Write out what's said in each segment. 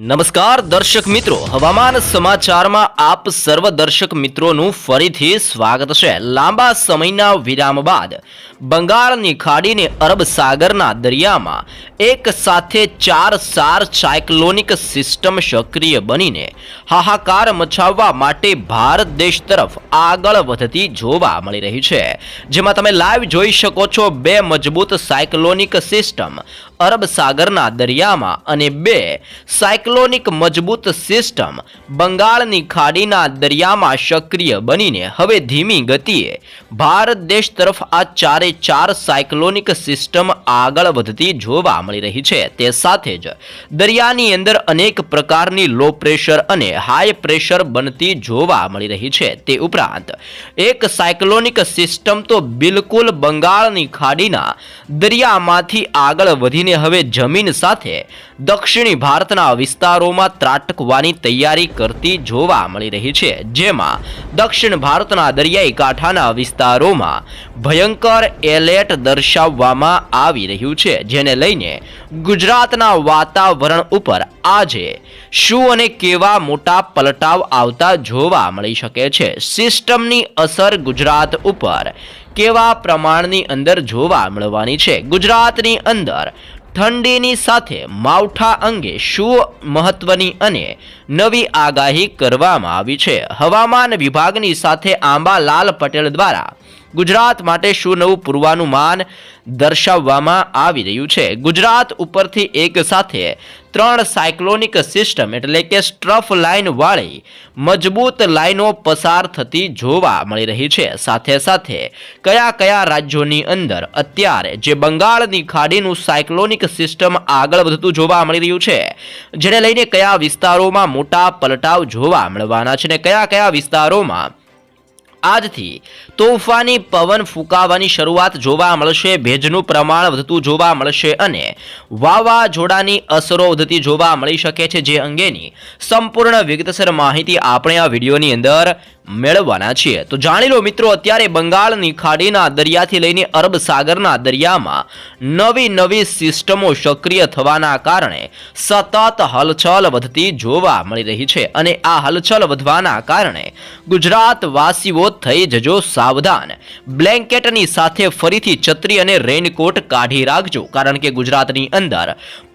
નમસ્કાર દર્શક મિત્રો, હવામાન સમાચારમાં આપ સર્વ દર્શક મિત્રોનું ફરીથી સ્વાગત છે. લાંબા સમયના વિરામ બાદ બંગાળની ખાડીને અરબ સાગરના દરિયામાં એક સાથે ચાર સાર સાયક્લોનિક સિસ્ટમ સક્રિય બનીને હાહાકાર મચાવવા માટે ભારત દેશ તરફ આગળ વધતી જોવા મળી રહી છે. જેમાં તમે લાઈવ જોઈ શકો છો બે મજબૂત સાયક્લોનિક સિસ્ટમ અરબ સાગરના દરિયામાં અને બે સાયક્લોનિક મજબૂત સિસ્ટમ બંગાળની ખાડીના દરિયામાં સક્રિય બનીને હવે ધીમી ગતિએ ભારત દેશ તરફ આ ચારે ચાર સાયક્લોનિક સિસ્ટમ આગળ વધતી જોવા મળી રહી છે. તે સાથે જ દરિયાની અંદર અનેક પ્રકારની લો પ્રેશર અને હાઈ પ્રેશર બનતી જોવા મળી રહી છે. તે ઉપરાંત એક સાયક્લોનિક સિસ્ટમ તો બિલકુલ બંગાળની ખાડીના દરિયામાંથી આગળ વધીને હવે જમીન સાથે દક્ષિણી ભારતના વિસ્તારોમાં ત્રાટકવાની તૈયારી કરતી જોવા મળી રહી છે, જેમાં દક્ષિણ ભારતના દરિયાઈ કાંઠાના વિસ્તારોમાં ભયંકર એલર્ટ દર્શાવવામાં આવી રહ્યું છે, જેને લઈને ગુજરાતના વાતાવરણ ઉપર આજે શું અને કેવા મોટા પલટાવ આવતા જોવા મળી શકે છે, સિસ્ટમની અસર ગુજરાત ઉપર કેવા પ્રમાણની અંદર જોવા મળવાની છે, ગુજરાતની અંદર ઠંડીની સાથે માવઠા અંગે શું મહત્વની અને નવી આગાહી કરવામાં આવી છે? હવામાન વિભાગની સાથે આંબાલાલ પટેલ દ્વારા ગુજરાત માટે શું નવું પૂર્વાનુમાન દર્શાવવામાં આવી રહ્યું છે? ગુજરાત ઉપરથી એક સાથે ત્રણ સાયક્લોનિક સિસ્ટમ એટલે કે સ્ટ્રફ લાઇન વાળી મજબૂત લાઈનો પસાર થતી જોવા મળી રહી છે. સાથે સાથે કયા કયા રાજ્યોની અંદર અત્યારે જે બંગાળની ખાડીનું સાયક્લોનિક સિસ્ટમ આગળ વધતું જોવા મળી રહ્યું છે? જેને લઈને કયા વિસ્તારોમાં મોટા પલટાવ જોવા મળવાના છે ને કયા કયા વિસ્તારોમાં આજથી તોફાની પવન ફૂંકાવાની શરૂઆત જોવા મળશે, ભેજનું પ્રમાણ વધતું જોવા મળશે અને વાવાઝોડાની અસરો વધતી જોવા મળી શકે છે, જે અંગેની સંપૂર્ણ વિગતસર માહિતી આપણે આ વિડીયોની અંદર મેળવવાના છીએ. તો જાણી લો મિત્રો, અત્યારે બંગાળની ખાડીના દરિયાથી લઈને અરબ સાગરના દરિયામાં નવી નવી સિસ્ટમો સક્રિય થવાના કારણે સતત હલચલ વધતી જોવા મળી રહી છે અને આ હલચલ વધવાના કારણે ગુજરાત વાસીઓ થઈ જજો સાવધાન. બ્લેન્કેટની સાથે ફરીથી છત્રી અને રેઇનકોટ કાઢી રાખજો, કારણ કે ગુજરાતની અંદર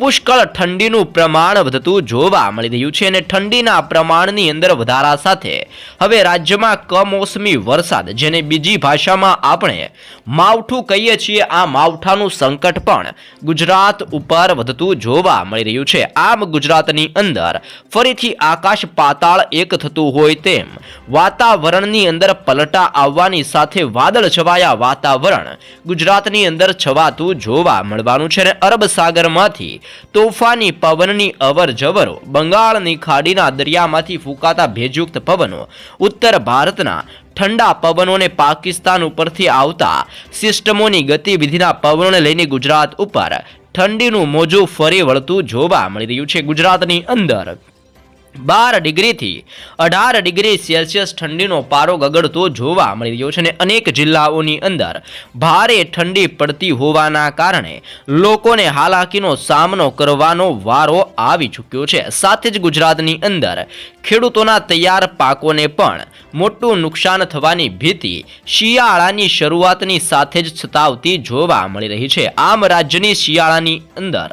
પુષ્કળ ઠંડીનું પ્રમાણ વધતું જોવા મળી રહ્યું છે અને ઠંડીના પ્રમાણની અંદર વધારા સાથે હવે રાજ્યમાં કમોસમી વરસાદ, જેને બીજી ભાષામાં આપણે માવઠું કહીએ છીએ. આ માવઠાનું સંકટ પણ ગુજરાત ઉપર વધતું જોવા મળી રહ્યું છે. આમ ગુજરાતની અંદર ફરીથી આકાશ પાતાળ એક થતું હોય તેમ વાતાવરણની અંદર પલટા આવવાની સાથે વાદળ છવાયા વાતાવરણ. ગુજરાતની અંદર છવાતું જોવા મળવાનું છે અને અરબ સાગરમાંથી તોફાની પવનની અવર જવરો બંગાળની ખાડીના દરિયામાંથી ફૂંકાતા ભેજયુક્ત પવનો, ઉત્તર ભારતના ઠંડા પવનોને પાકિસ્તાન ઉપરથી આવતા સિસ્ટમોની ગતિવિધિના પવનોને લઈને ગુજરાત ઉપર ઠંડીનું મોજું ફરી વળતું જોવા મળી રહ્યું છે. ગુજરાતની અંદર બાર ડિગ્રીથી અઢાર ડિગ્રી સેલ્સિયસ ઠંડીનો પારો ગગડતો જોવા મળી રહ્યો છે અને અનેક જિલ્લાઓની અંદર ભારે ઠંડી પડતી હોવાના કારણે લોકોને હાલાકીનો સામનો કરવાનો વારો આવી ચૂક્યો છે. સાથે જ ગુજરાતની અંદર ખેડૂતોના તૈયાર પાકોને પણ મોટું નુકસાન થવાની ભીતિ શિયાળાની શરૂઆતની સાથે જ સતાવતી જોવા મળી રહી છે. આમ રાજ્યની શિયાળાની અંદર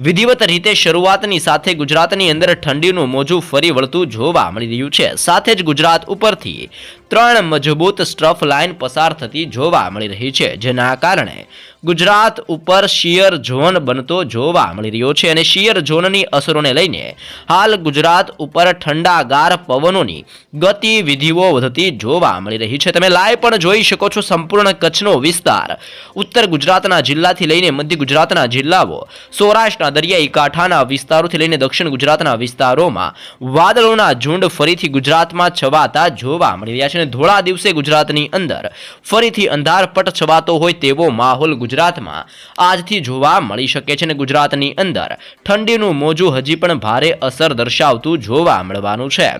વિધિવત રીતે શરૂઆતની સાથે ગુજરાતની અંદર ઠંડીનું મોજું ફરી વળતું જોવા મળી રહ્યું છે. સાથે જ ગુજરાત ઉપરથી ત્રણ મજબૂત સ્ટ્રફ લાઇન પસાર થતી જોવા મળી રહી છે, જેના કારણે ગુજરાત ઉપર શિયર ઝોન બનતો જોવા મળી રહ્યો છે અને શિયર ઝોનની અસરોને લઈને હાલ ગુજરાત ઉપર ઠંડાગાર પવનોની ગતિવિધિઓ વધતી જોવા મળી રહી છે. તમે લાઈવ પણ જોઈ શકો છો સંપૂર્ણ કચ્છનો વિસ્તાર. ઉત્તર ગુજરાતના જિલ્લાથી લઈને મધ્ય ગુજરાતના જિલ્લાઓ, સૌરાષ્ટ્રના દરિયાઈ કાંઠાના વિસ્તારોથી લઈને દક્ષિણ ગુજરાતના વિસ્તારોમાં વાદળોના ઝુંડ ફરીથી ગુજરાતમાં છવાતા જોવા મળી રહ્યા છે અને ધોળા દિવસે ગુજરાતની અંદર ફરીથી અંધારપટ છવાતો હોય તેવો માહોલ ગુજરાતમાં આજથી જોવા મળી શકે છે અને ગુજરાતની અંદર ઠંડીનું મોજું હજી પણ ભારે અસર દર્શાવતું જોવા મળવાનું છે.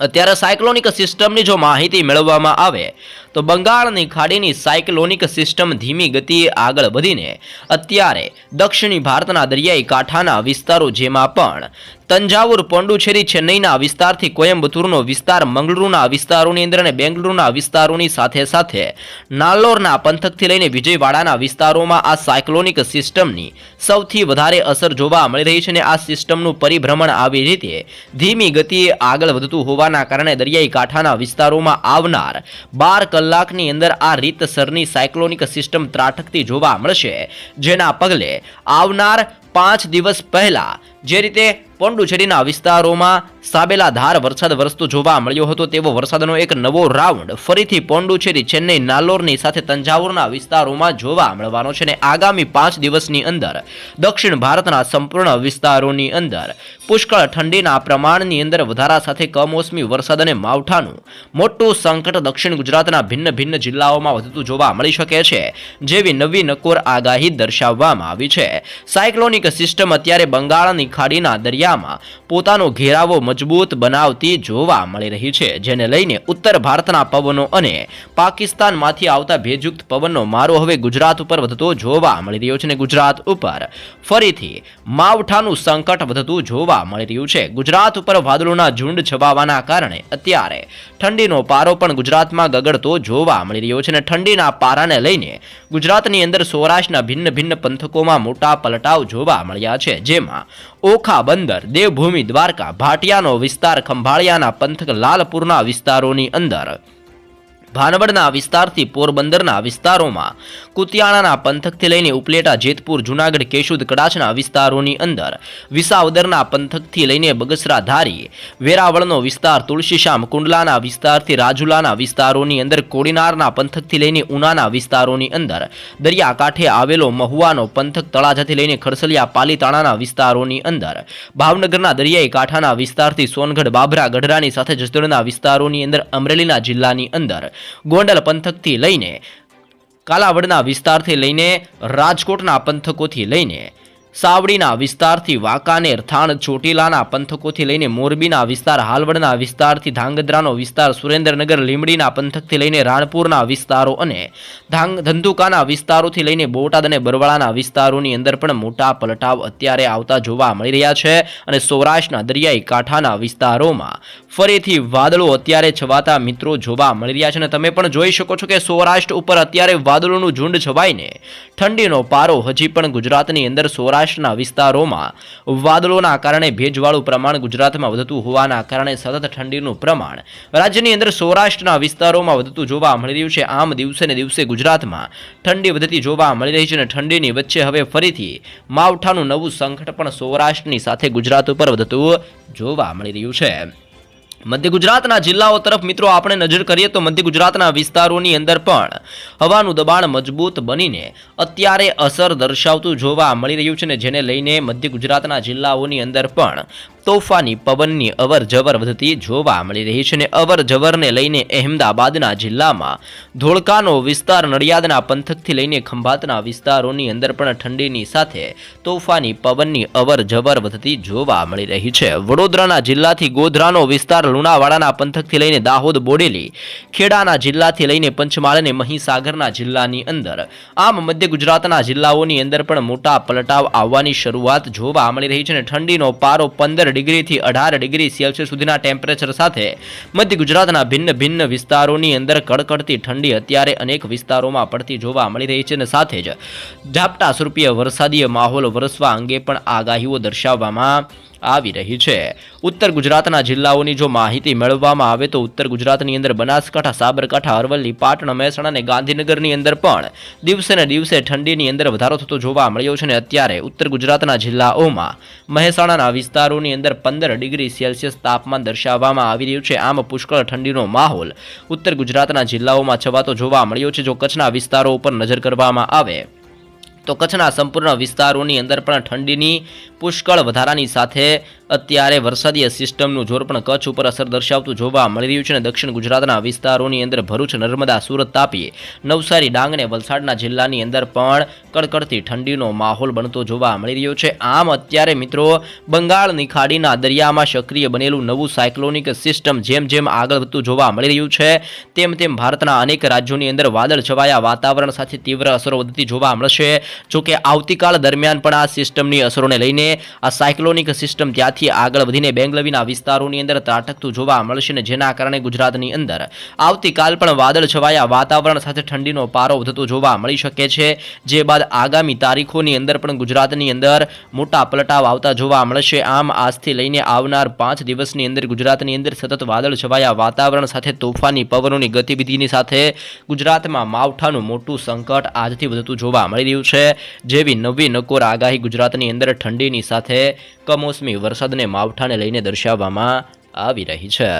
અત્યારે સાયક્લોનિક સિસ્ટમની જો માહિતી મેળવવામાં આવે તો બંગાળની ખાડીની સાયક્લોનિક સિસ્ટમ ધીમી ગતિએ આગળ વધીને અત્યારે દક્ષિણી ભારતના દરિયાઈ કાંઠાના વિસ્તારો જેમાં પણ તંજાવુર, પોંડુચેરી, ચેન્નઈના વિસ્તારથી કોયમ્બતુરનો વિસ્તાર, મંગળુરુના વિસ્તારોની અંદર અને બેંગલુરુના વિસ્તારોની સાથે સાથે નાલ્લોરના પંથકથી લઈને વિજયવાડાના વિસ્તારોમાં આ સાયક્લોનિક સિસ્ટમની સૌથી વધારે અસર જોવા મળી રહી છે અને આ સિસ્ટમનું પરિભ્રમણ આવી રીતે ધીમી ગતિએ આગળ વધતું હોવાના કારણે દરિયાઈ કાંઠાના વિસ્તારોમાં આવનાર બાર કલાકની અંદર આ રીતસરની સાયક્લોનિક સિસ્ટમ ત્રાટકતી જોવા મળશે. જેના પગલે આવનાર પાંચ દિવસ પહેલા જે રીતે પોંડુચેરીના વિસ્તારોમાં સાબેલાધાર વરસાદ વરસતો જોવા મળ્યો હતો. તેવો વરસાદનો એક નવો રાઉન્ડ ફરીથી પોંડુચેરી ચેન્નઈ નાલોરની સાથે તંજાવુરના વિસ્તારોમાં જોવા મળવાનો છે અને આગામી પાંચ દિવસની અંદર દક્ષિણ ભારતના સંપૂર્ણ વિસ્તારોની અંદર પુષ્કળ ઠંડીના પ્રમાણની અંદર વધારા સાથે કમોસમી વરસાદ અને માવઠાનું મોટું સંકટ દક્ષિણ ગુજરાતના ભિન્ન ભિન્ન જિલ્લાઓમાં વધતું જોવા મળી શકે છે, જેવી નવી નકોર આગાહી દર્શાવવામાં આવી છે. સાયક્લોનિક સિસ્ટમ અત્યારે બંગાળની ખાડીના દરિયામાં પોતાનો ઘેરાવો મજબૂત બનાવતી જોવા મળી રહી છે, જેને લઈને ઉત્તર ભારતના પવનો અને પાકિસ્તાનમાંથી આવતા ભેજયુક્ત પવનનો મારો હવે ગુજરાત ઉપર વધતો જોવા મળી રહ્યો છે અને ગુજરાત ઉપર ફરીથી માવઠાનું સંકટ વધતું જોવા મળી રહ્યું છે. ગુજરાત ઉપર વાદળોના ઝુંડ છવાવાના કારણે અત્યારે ઠંડીનો પારો પણ ગુજરાતમાં ગગડતો જોવા મળી રહ્યો છે અને ઠંડીના પારાને લઈને ગુજરાતની અંદર સૌરાષ્ટ્રના ભિન્ન ભિન્ન પંથકોમાં મોટા પલટાવ જોવા મળ્યા છે, જેમાં ઓખા બંદર દેવભૂમિ દ્વારકા ભાટિયાનો વિસ્તાર ખંભાળિયાના પંથક લાલપુરના વિસ્તારોની અંદર. ભાનવડના વિસ્તારથી પોરબંદરના વિસ્તારોમાં, કુતિયાણાના પંથકથી લઈને ઉપલેટા, જેતપુર, જુનાગઢ, કેશુદ કડાચના વિસ્તારોની અંદર, વિસાવદરના પંથકથી લઈને બગસરા ધારી વેરાવળનો વિસ્તાર, તુલસીશ્યામ, કુંડલાના વિસ્તારથી રાજુલાના વિસ્તારોની અંદર, કોડીનારના પંથકથી લઈને ઉનાના વિસ્તારોની અંદર, દરિયાકાંઠે આવેલો મહુવાનો પંથક, તળાજાથી લઈને ખડસલિયા પાલીતાણાના વિસ્તારોની અંદર, ભાવનગરના દરિયાઈ કાંઠાના વિસ્તારથી સોનગઢ, બાબરા, ગઢડાની સાથે જસદણના વિસ્તારોની અંદર, અમરેલીના જિલ્લાની અંદર ગોંડલ પંથકથી લઈને કાલાવડના વિસ્તારથી લઈને રાજકોટના પંથકોથી લઈને સાવડીના વિસ્તારથી વાંકાનેર, થાણ, ચોટીલાના પંથકોથી લઈને મોરબીના વિસ્તાર, હાલવડના વિસ્તારથી ધાંગધ્રાનો વિસ્તાર, સુરેન્દ્રનગર લીમડીના પંથકથી લઈને રાણપુરના વિસ્તારો અને ધાંગ, ધંધુકાના વિસ્તારોથી લઈને બોટાદ અને બરવાળાના વિસ્તારોની અંદર પણ મોટા પલટાવ અત્યારે આવતા જોવા મળી રહ્યા છે અને સૌરાષ્ટ્રના દરિયાઈ કાંઠાના વિસ્તારોમાં ફરીથી વાદળો અત્યારે છવાતા મિત્રો જોવા મળી રહ્યા છે અને તમે પણ જોઈ શકો છો કે સૌરાષ્ટ્ર ઉપર અત્યારે વાદળોનું ઝુંડ છવાઈને ઠંડીનો પારો હજી પણ ગુજરાતની અંદર સૌરાષ્ટ્રના વિસ્તારોમાં વાદળોના કારણે ભેજવાળું પ્રમાણ ગુજરાતમાં વધતું હોવાના કારણે સતત ઠંડીનું પ્રમાણ રાજ્યની અંદર સૌરાષ્ટ્રના વિસ્તારોમાં વધતું જોવા મળી રહ્યું છે. આમ દિવસે ને દિવસે ગુજરાતમાં ઠંડી વધતી જોવા મળી રહી છે અને ઠંડીની વચ્ચે હવે ફરીથી માવઠાનું નવું સંકટ પણ સૌરાષ્ટ્રની સાથે ગુજરાત ઉપર વધતું જોવા મળી રહ્યું છે. મધ્ય ગુજરાતના જિલ્લાઓ તરફ મિત્રો આપણે નજર કરીએ તો મધ્ય ગુજરાતના વિસ્તારોની અંદર પણ હવાનું દબાણ મજબૂત બનીને અત્યારે અસર દર્શાવતું જોવા મળી રહ્યું છે ને જેને લઈને મધ્ય ગુજરાતના જિલ્લાઓની અંદર પણ તોફાની પવનની અવર જવર વધતી જોવા મળી રહી છે અને અવર જવરને લઈને અહેમદાબાદના જિલ્લામાં ધોળકાનો વિસ્તાર નડિયાદના પંથકથી લઈને ખંભાતના વિસ્તારોની અંદર પણ ઠંડીની સાથે તોફાની પવનની અવર જવર વધતી જોવા મળી રહી છે. વડોદરાના જિલ્લાથી ગોધરાનો વિસ્તાર લુણાવાડાના પંથકથી લઈને દાહોદ બોડેલી, ખેડાના જિલ્લાથી લઈને પંચમહાલ અને મહીસાગરના જિલ્લાની અંદર, આમ મધ્ય ગુજરાતના જિલ્લાઓની અંદર પણ મોટા પલટાવ આવવાની શરૂઆત જોવા મળી રહી છે અને ઠંડીનો પારો પંદર ડિગ્રીથી અઢાર ડિગ્રી સેલ્સિયસ સુધીના ટેમ્પરેચર સાથે મધ્ય ગુજરાતના ભિન્ન ભિન્ન વિસ્તારોની અંદર કડકડતી ઠંડી અત્યારે અનેક વિસ્તારોમાં પડતી જોવા મળી રહી છે અને સાથે જ ઝાપટા સ્વરૂપીય વરસાદીય માહોલ વરસવા અંગે પણ આગાહીઓ દર્શાવવામાં આવી રહી છે. ઉત્તર ગુજરાતના જિલ્લાઓની જો માહિતી મેળવવામાં આવે તો ઉત્તર ગુજરાતની અંદર બનાસકાંઠા, સાબરકાંઠા, અરવલ્લી, પાટણ, મહેસાણા અને ગાંધીનગરની અંદર પણ દિવસે દિવસે ઠંડીની અંદર વધારો થતો જોવા મળ્યો છે અને અત્યારે ઉત્તર ગુજરાતના જિલ્લાઓમાં મહેસાણાના વિસ્તારોની અંદર પંદર ડિગ્રી સેલ્સિયસ તાપમાન દર્શાવવામાં આવી રહ્યું છે. આમ પુષ્કળ ઠંડીનો માહોલ ઉત્તર ગુજરાતના જિલ્લાઓમાં છવાતો જોવા મળ્યો છે, જો કચ્છના વિસ્તારો ઉપર નજર કરવામાં આવે. તો કચ્છના સંપૂર્ણ વિસ્તારોની અંદર પણ ઠંડીની પુષ્કળ વધારાની સાથે અત્યારે વરસાદીય સિસ્ટમનું જોર પણ કચ્છ ઉપર અસર દર્શાવતું જોવા મળી રહ્યું છે અને દક્ષિણ ગુજરાતના વિસ્તારોની અંદર ભરૂચ, નર્મદા, સુરત, તાપી, નવસારી, ડાંગ અને વલસાડના જિલ્લાની અંદર પણ કડકડતી ઠંડીનો માહોલ બનતો જોવા મળી રહ્યો છે. આમ અત્યારે મિત્રો બંગાળની ખાડીના દરિયામાં સક્રિય બનેલું નવું સાયક્લોનિક સિસ્ટમ જેમ જેમ આગળ વધતું જોવા મળી રહ્યું છે, તેમ તેમ ભારતના અનેક રાજ્યોની અંદર વાદળ છવાયા વાતાવરણ સાથે તીવ્ર અસરો વધતી જોવા મળશે. જોકે આવતીકાલ દરમિયાન પણ આ સિસ્ટમની અસરોને લઈને આ સાયક્લોનિક સિસ્ટમ ત્યાંથી આગળ વધીને બેંગલવીના વિસ્તારોની અંદર ત્રાટકતું જોવા મળશે ને જેના કારણે ગુજરાતની અંદર આવતીકાલ પણ વાદળ છવાયા વાતાવરણ સાથે ઠંડીનો પારો વધતો જોવા મળી શકે છે. જે બાદ આગામી તારીખોની અંદર પણ ગુજરાતની અંદર મોટા પલટાવ આવતા જોવા મળશે. આમ આજથી લઈને આવનાર પાંચ દિવસની અંદર ગુજરાતની અંદર સતત વાદળ છવાયા વાતાવરણ સાથે તોફાની પવનોની ગતિવિધિની સાથે ગુજરાતમાં માવઠાનું મોટું સંકટ આજથી વધતું જોવા મળી રહ્યું જેવી નવી નકોર આગાહી ગુજરાતની અંદર ઠંડીની સાથે કમોસમી વરસાદને માવઠાને લઈને દર્શાવવામાં આવી રહી છે.